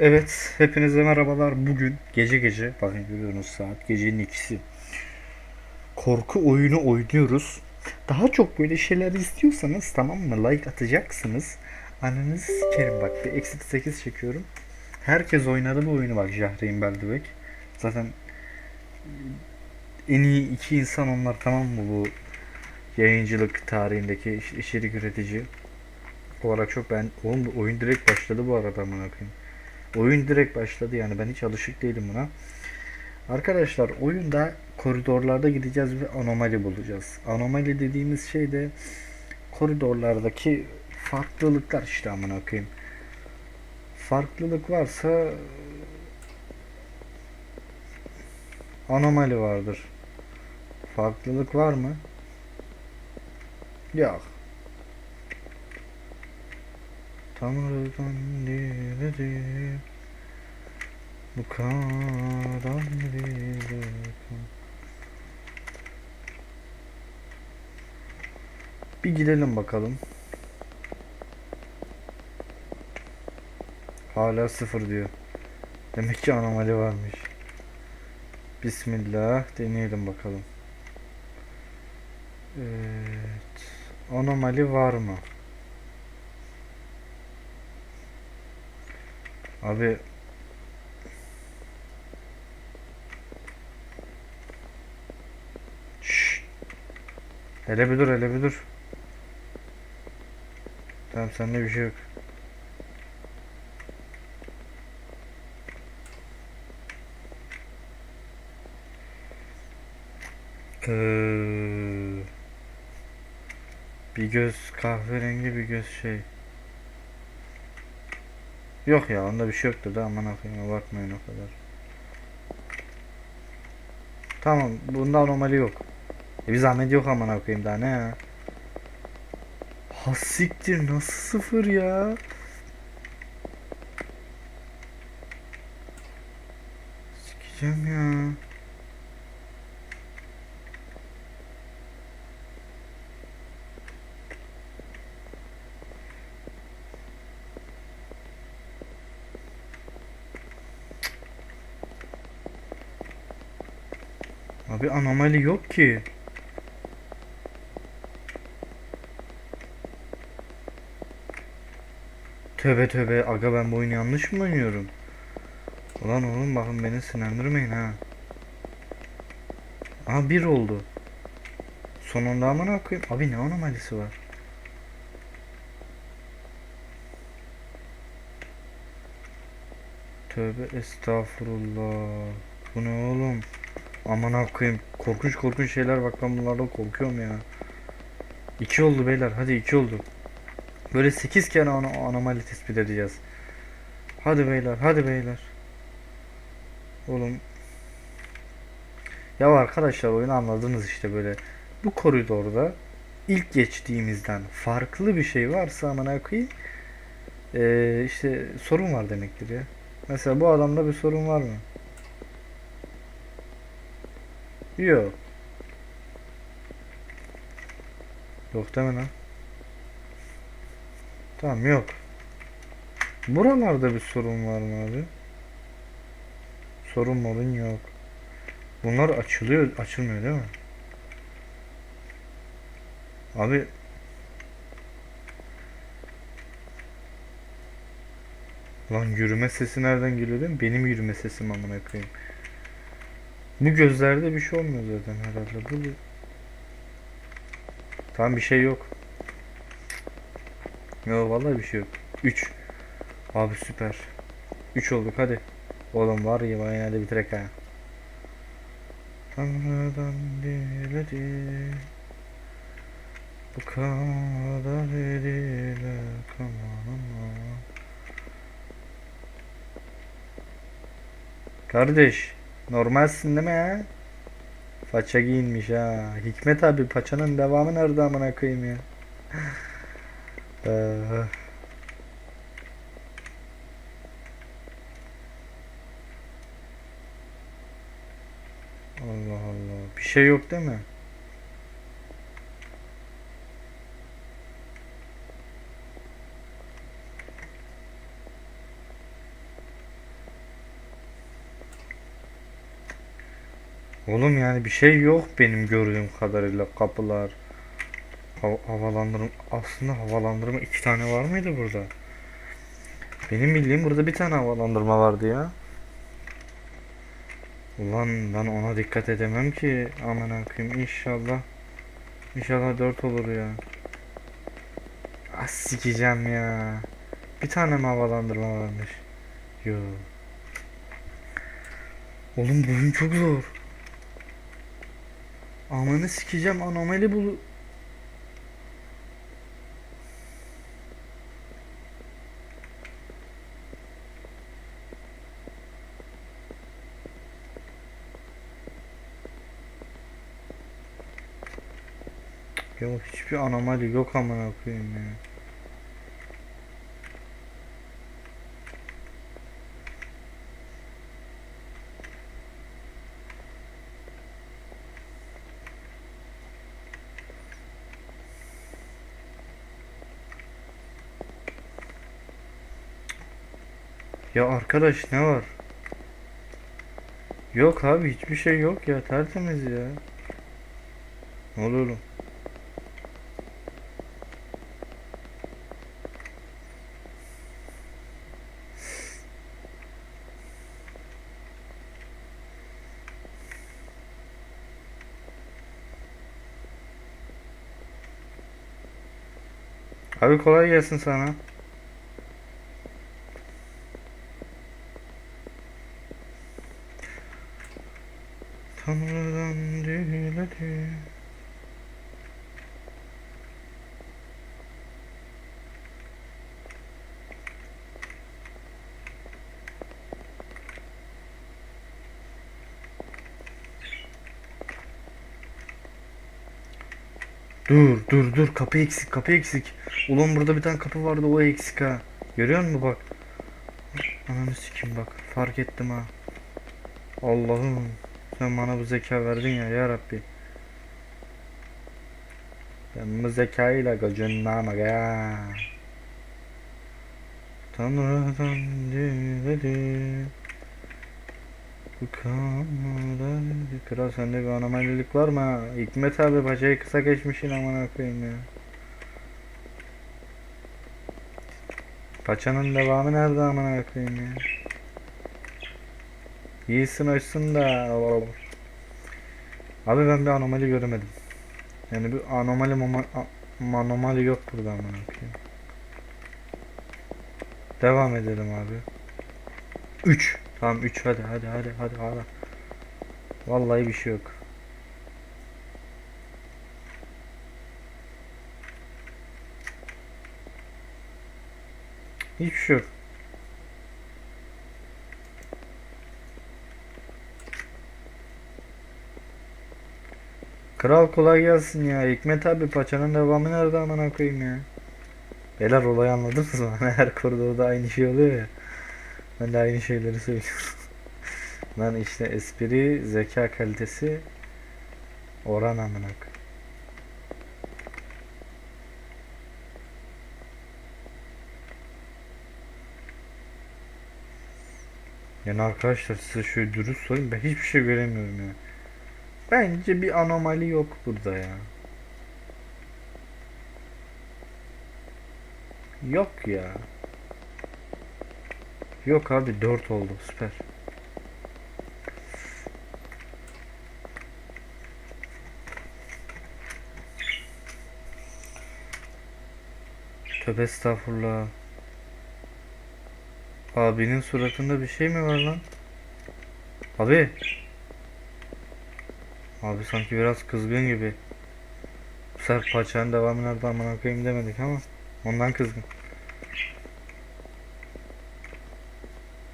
Evet, hepinize merhabalar. Bugün gece gece, bakın görüyorsunuz saat gecenin ikisi. Korku oyunu oynuyoruz. Daha çok böyle şeyler istiyorsanız tamam mı? Like atacaksınız. Ananızı sikerim bak. Bir eksi 8 çekiyorum. Herkes oynadı bu oyunu bak. Jahreyn Beldebek. Zaten en iyi iki insan onlar tamam mı bu yayıncılık tarihindeki iş- içerik üretici olarak çok ben oğlum oyun direkt başladı bu arada amına koyayım. Oyun direkt başladı yani ben hiç alışık değilim buna. Arkadaşlar oyunda koridorlarda gideceğiz ve anomali bulacağız. Anomali dediğimiz şey de koridorlardaki farklılıklar işte amına koyayım. Farklılık varsa anomali vardır. Farklılık var mı? Yok. Tanrı'dan diledim Bu kadar diledim Bir gidelim bakalım. Hala sıfır diyor. Demek ki anomali varmış. Bismillah deneyelim bakalım. Evet. Anomali var mı? Abi Şşş. Hele bir dur hele bir dur. Tamam sende bir şey yok. Ee, bir göz kahverengi bir göz şey. Yok ya onda bir şey yoktu da aman akıyım bakmayın o kadar. Tamam bunda anomali yok. E bir zahmet yok aman koyayım daha ne ya. Ha siktir nasıl sıfır ya? Sikeceğim ya. Abi anomali yok ki. Tövbe tövbe aga ben bu oyunu yanlış mı oynuyorum? Ulan oğlum bakın beni sinirlendirmeyin ha. Aha bir oldu. Sonunda amına koyayım. Abi ne anomalisi var? Tövbe estağfurullah. Bu ne oğlum? Aman koyayım. Korkunç korkunç şeyler bak ben bunlardan korkuyorum ya. İki oldu beyler. Hadi iki oldu. Böyle sekiz kere ana anomali tespit edeceğiz. Hadi beyler. Hadi beyler. Oğlum. Ya arkadaşlar oyunu anladınız işte böyle. Bu koridorda ilk geçtiğimizden farklı bir şey varsa amına koyayım. Ee, işte sorun var demektir ya. Mesela bu adamda bir sorun var mı? Yok. Yok deme lan. Tamam yok. Buralarda bir sorun var mı abi? Sorun morun yok. Bunlar açılıyor, açılmıyor değil mi? Abi Lan yürüme sesi nereden geliyor değil mi? Benim yürüme sesim amına koyayım. Bu gözlerde bir şey olmuyor zaten herhalde. Bu Tamam bir şey yok. Yok vallahi bir şey yok. 3. Abi süper. 3 olduk hadi. Oğlum var ya vay hadi bitirek ha. Tanrı'dan diledi Bu kadar edilir aman aman Kardeş Normalsin değil mi ya? Faça giyinmiş ha. Hikmet abi paçanın devamı nerede amına koyayım ya? Ee, Allah Allah. Bir şey yok değil mi? Oğlum yani bir şey yok benim gördüğüm kadarıyla kapılar. Hav- havalandırma aslında havalandırma iki tane var mıydı burada? Benim bildiğim burada bir tane havalandırma vardı ya. Ulan ben ona dikkat edemem ki. Aman akıyım inşallah. İnşallah dört olur ya. Ah sikeceğim ya. Bir tane mi havalandırma varmış? Yo. Oğlum bu oyun çok zor. Amanı sikeceğim anomali bulu. Ya hiçbir anomali yok amına koyayım ya. Ya arkadaş ne var? Yok abi hiçbir şey yok ya tertemiz ya. Ne oluyor? Abi kolay gelsin sana. Tanrı'dan Dur dur dur kapı eksik kapı eksik. Ulan burada bir tane kapı vardı o eksik ha. Görüyor musun bak. Ananı sikeyim bak fark ettim ha. Allah'ım sen bana bu zeka verdin ya ya Rabbi. Bu zekayla gocunmam ya. Tanrı'dan diledi. Bu kadar. Kral sende bir anomalilik var mı? Hikmet abi bacayı kısa geçmişin amına koyayım ya. Paçanın devamı nerede amına koyayım ya? İyisin hoşsun da. Abi ben bir anomali göremedim. Yani bir anomali mama, anomali yok burada amına koyayım. Devam edelim abi. 3. Tamam 3 hadi hadi hadi hadi hadi. Vallahi bir şey yok. Hiçbir şey yok. Kral kolay gelsin ya. Hikmet abi paçanın devamı nerede amına koyayım ya. Beyler olayı anladınız mı? Her koridorda aynı şey oluyor ya. Ben de aynı şeyleri söylüyorum. Lan işte espri, zeka kalitesi oran amına. Yani arkadaşlar size şöyle dürüst söyleyeyim ben hiçbir şey göremiyorum ya. Bence bir anomali yok burada ya. Yok ya. Yok abi 4 oldu süper. Tövbe estağfurullah. Abinin suratında bir şey mi var lan? Abi. Abi sanki biraz kızgın gibi. Bu sefer paçanın devamı nerede amına koyayım demedik ama ondan kızgın.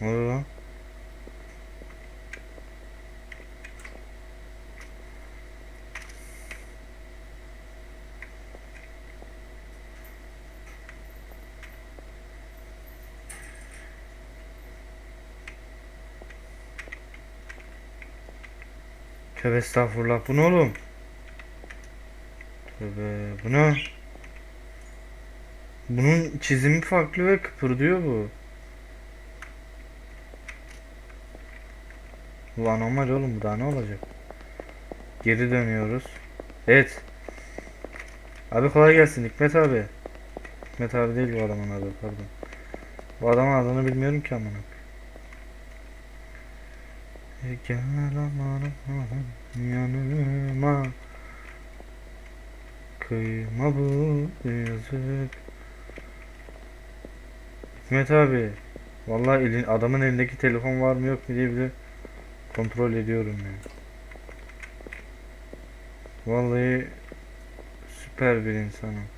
Ne oluyor lan? Tövbe estağfurullah. Bu ne oğlum? Tövbe bu ne? Bunun çizimi farklı ve kıpırdıyor bu. Bu anormal oğlum bu daha ne olacak? Geri dönüyoruz. Evet. Abi kolay gelsin Hikmet abi. Hikmet abi değil bu adamın adı pardon. Bu adamın adını bilmiyorum ki amına. Gel aman aman yanıma Kıyma bu yazık Hikmet abi Vallahi elin, adamın elindeki telefon var mı yok mu diye bile kontrol ediyorum ya. Vallahi süper bir insanım.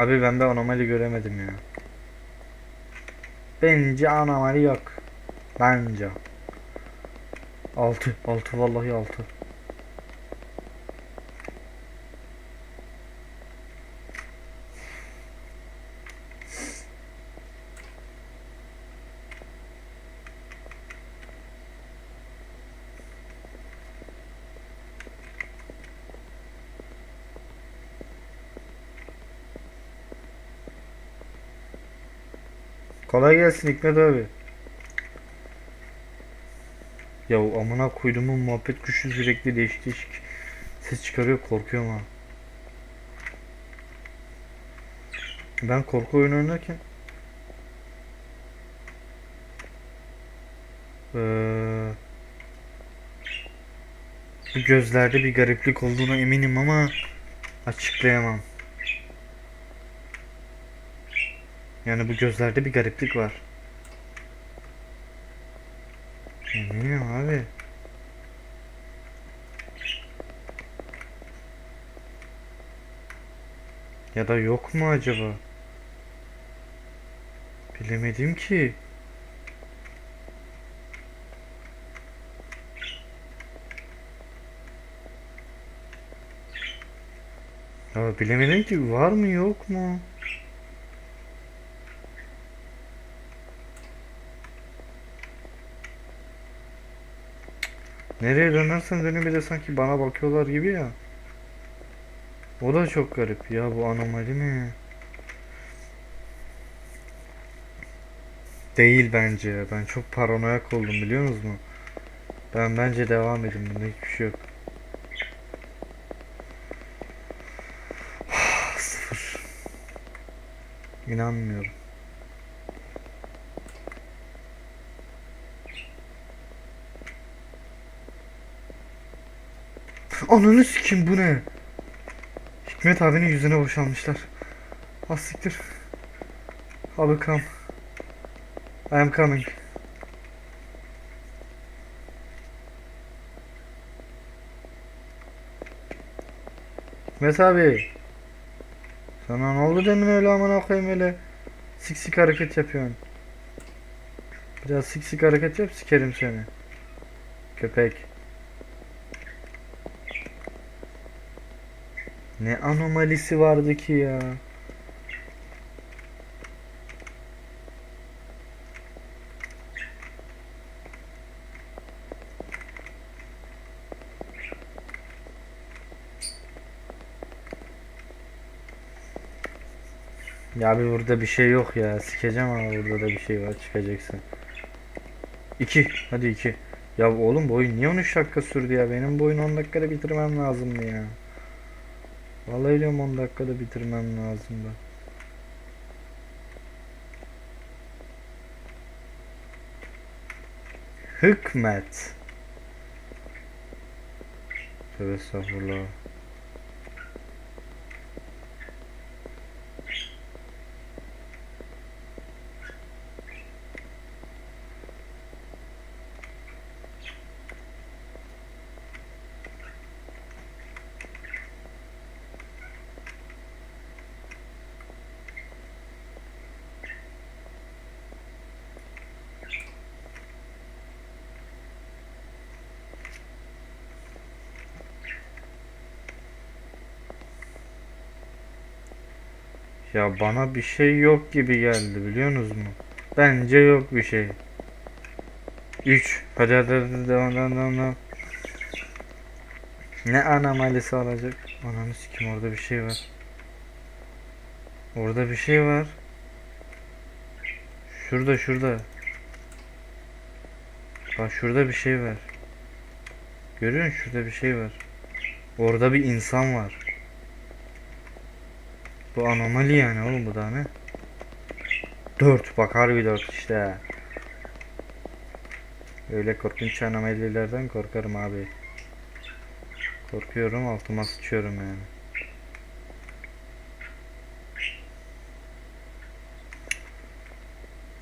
Abi ben de anomali göremedim ya. Bence anomali yok. Bence. 6 6 vallahi 6. Kolay gelsin Hikmet abi. Ya amına koyduğumun muhabbet kuşu sürekli değişik değişik ses çıkarıyor korkuyorum ha. Ben korku oyunu oynarken eee, bu gözlerde bir gariplik olduğuna eminim ama açıklayamam. Yani bu gözlerde bir gariplik var. Eminim abi. Ya da yok mu acaba? Bilemedim ki. Ya bilemedim ki var mı yok mu? Nereye dönersen dönüyor bir de sanki bana bakıyorlar gibi ya. O da çok garip ya bu anomali mi? Değil bence. Ben çok paranoyak oldum biliyor musunuz? Ben bence devam edin bunda hiçbir şey yok. Sıfır. İnanmıyorum. Ananı sikim bu ne? Hikmet abinin yüzüne boşalmışlar. Az siktir. Abi come. I am coming. Hikmet abi. Sana ne oldu demin öyle amına koyayım öyle. Sik sik hareket yapıyorsun. Biraz sik sik hareket yap sikerim seni. Köpek. Ne anomalisi vardı ki ya. Ya abi burada bir şey yok ya. Sikeceğim ama burada da bir şey var. Çıkacaksın. 2. Hadi 2. Ya oğlum bu oyun niye 13 dakika sürdü ya? Benim bu oyunu 10 dakikada bitirmem lazımdı ya. Vallahi diyorum 10 dakikada bitirmem lazımdı. Hükmet. Tövbe estağfurullah. Ya bana bir şey yok gibi geldi biliyorsunuz mu? Bence yok bir şey. 3. Hadi hadi hadi devam devam devam. devam. Ne anomalisi olacak? Ananı sikim orada bir şey var. Orada bir şey var. Şurada şurada. Bak şurada bir şey var. Görüyor musun? Şurada bir şey var. Orada bir insan var. Bu anomali yani oğlum bu da ne? 4 bak harbi 4 işte. Öyle korkunç anomalilerden korkarım abi. Korkuyorum altıma sıçıyorum yani.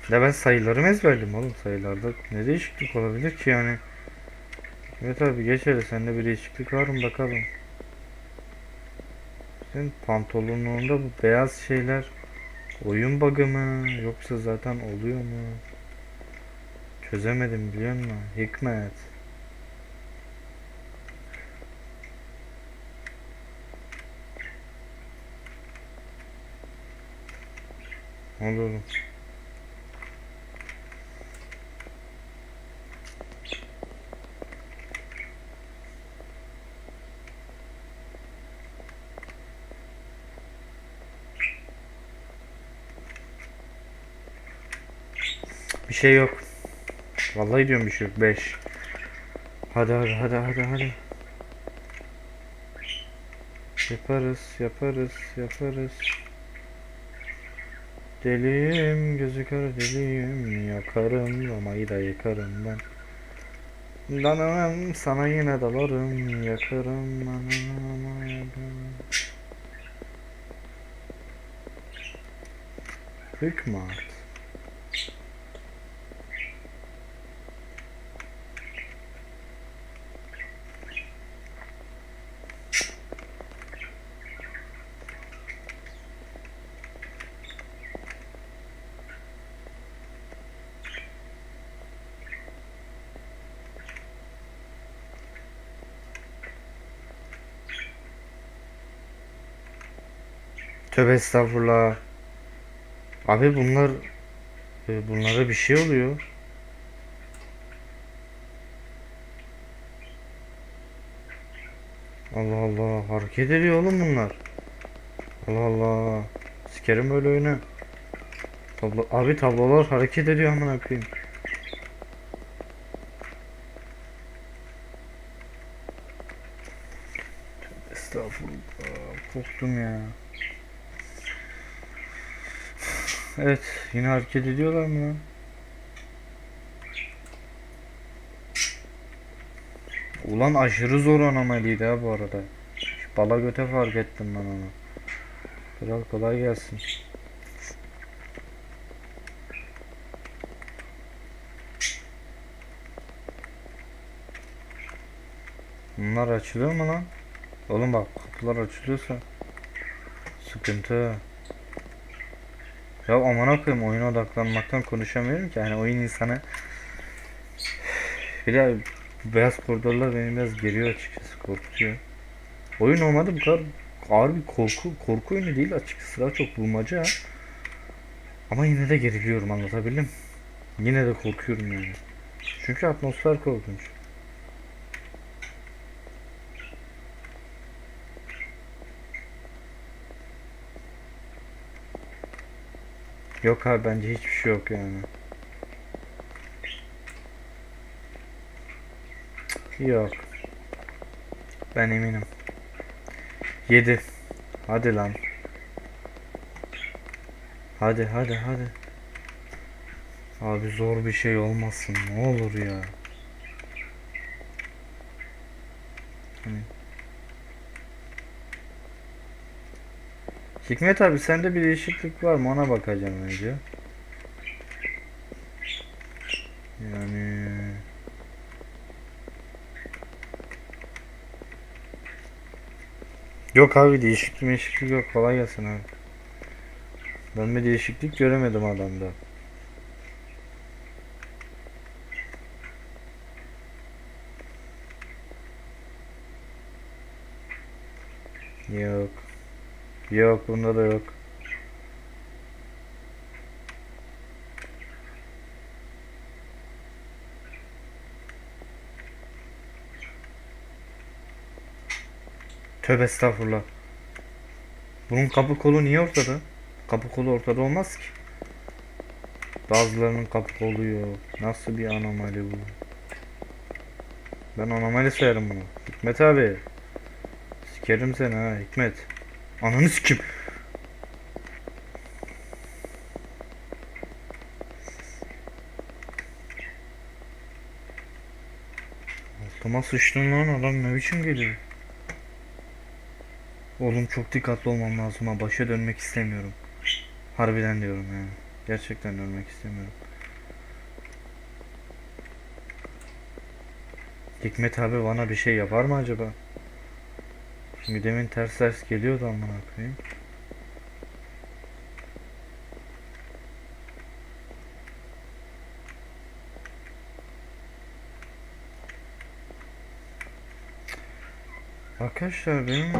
Ya ben sayıları mı ezberledim oğlum sayılarda ne değişiklik olabilir ki yani. Evet abi geç hele sende bir değişiklik var mı bakalım. Senin pantolonunda bu beyaz şeyler oyun bug'ı mı yoksa zaten oluyor mu? Çözemedim biliyor musun? Hikmet. Ne şey yok. Vallahi diyorum bir şey yok. 5. Hadi hadi hadi hadi hadi. Yaparız, yaparız, yaparız. Deliyim, gözü kara deliyim. Yakarım, lamayı da yakarım ben. Danamam, sana yine dalarım. Yakarım, anam, yakarım. Hükmat. Tövbe estağfurullah. Abi bunlar e, bunlara bir şey oluyor. Allah Allah hareket ediyor oğlum bunlar. Allah Allah. Sikerim böyle oyunu. Tablo abi tablolar hareket ediyor amına koyayım. Estağfurullah. Korktum ya. Evet, yine hareket ediyorlar mı lan? Ulan aşırı zor anomaliydi ha bu arada. Şu bala göte fark ettim ben onu. Kral kolay gelsin. Bunlar açılıyor mu lan? Oğlum bak kapılar açılıyorsa sıkıntı. Ya aman koyayım oyuna odaklanmaktan konuşamıyorum ki. Hani oyun insanı bir de beyaz koridorlar beni biraz geriyor açıkçası korkutuyor. Oyun olmadı bu kadar ağır bir korku korku oyunu değil açıkçası daha çok bulmaca. Ama yine de geriliyorum anlatabildim. Yine de korkuyorum yani. Çünkü atmosfer korkunç. Yok abi bence hiçbir şey yok yani. Yok. Ben eminim. 7. Hadi lan. Hadi hadi hadi. Abi zor bir şey olmasın ne olur ya. Hani. Hikmet abi sende bir değişiklik var mı ona bakacağım önce. Yani Yok abi değişiklik değişiklik yok kolay gelsin abi. Ben bir değişiklik göremedim adamda. Yok. Yok bunda da yok. Tövbe estağfurullah. Bunun kapı kolu niye ortada? Kapı kolu ortada olmaz ki. Bazılarının kapı kolu yok. Nasıl bir anomali bu? Ben anomali sayarım bunu. Hikmet abi. Sikerim seni ha Hikmet. Ananı sikim. Altıma sıçtın lan adam ne biçim geliyor. Oğlum çok dikkatli olmam lazım ha başa dönmek istemiyorum. Harbiden diyorum yani. Gerçekten dönmek istemiyorum. Hikmet abi bana bir şey yapar mı acaba? Çünkü demin ters ters geliyordu amına koyayım. Arkadaşlar benim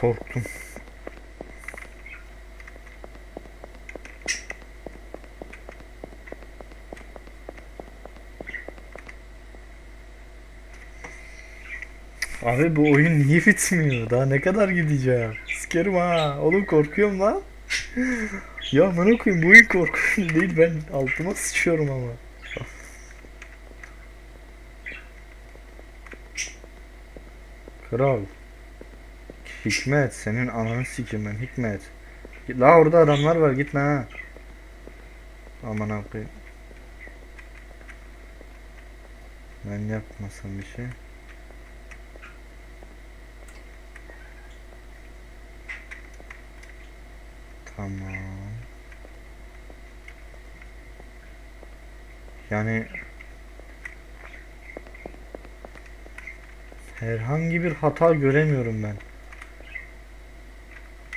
korktum. Abi bu oyun niye bitmiyor? Daha ne kadar gideceğim? Sikerim ha. Oğlum korkuyorum lan. ya amına koyayım bu oyun korkunç değil ben altıma sıçıyorum ama. Kral. Hikmet senin ananı sikeyim ben Hikmet. La orada adamlar var gitme ha. Aman abi. Ben yapmasam bir şey. Tamam. Yani herhangi bir hata göremiyorum ben.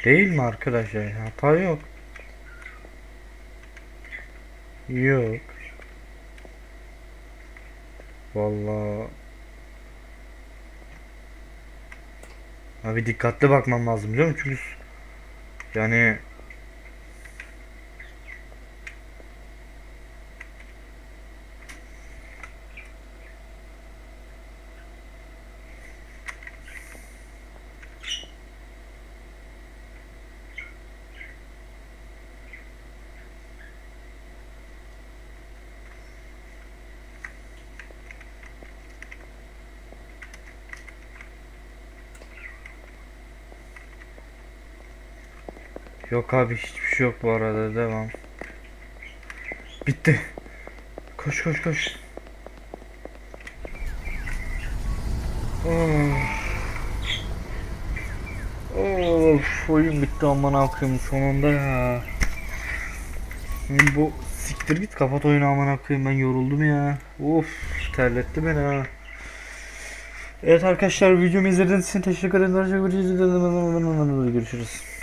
Değil mi arkadaşlar? Hata yok. Yok. Vallahi Abi dikkatli bakmam lazım biliyor musun? Çünkü yani Yok abi hiçbir şey yok bu arada devam. Bitti. Koş koş koş. Of. Of oyun bitti aman akıyım sonunda ya. Bu siktir git kapat oyunu aman akıyım ben yoruldum ya. Of terletti beni ha. Evet arkadaşlar videomu izlediğiniz için teşekkür ederim. Görüşürüz.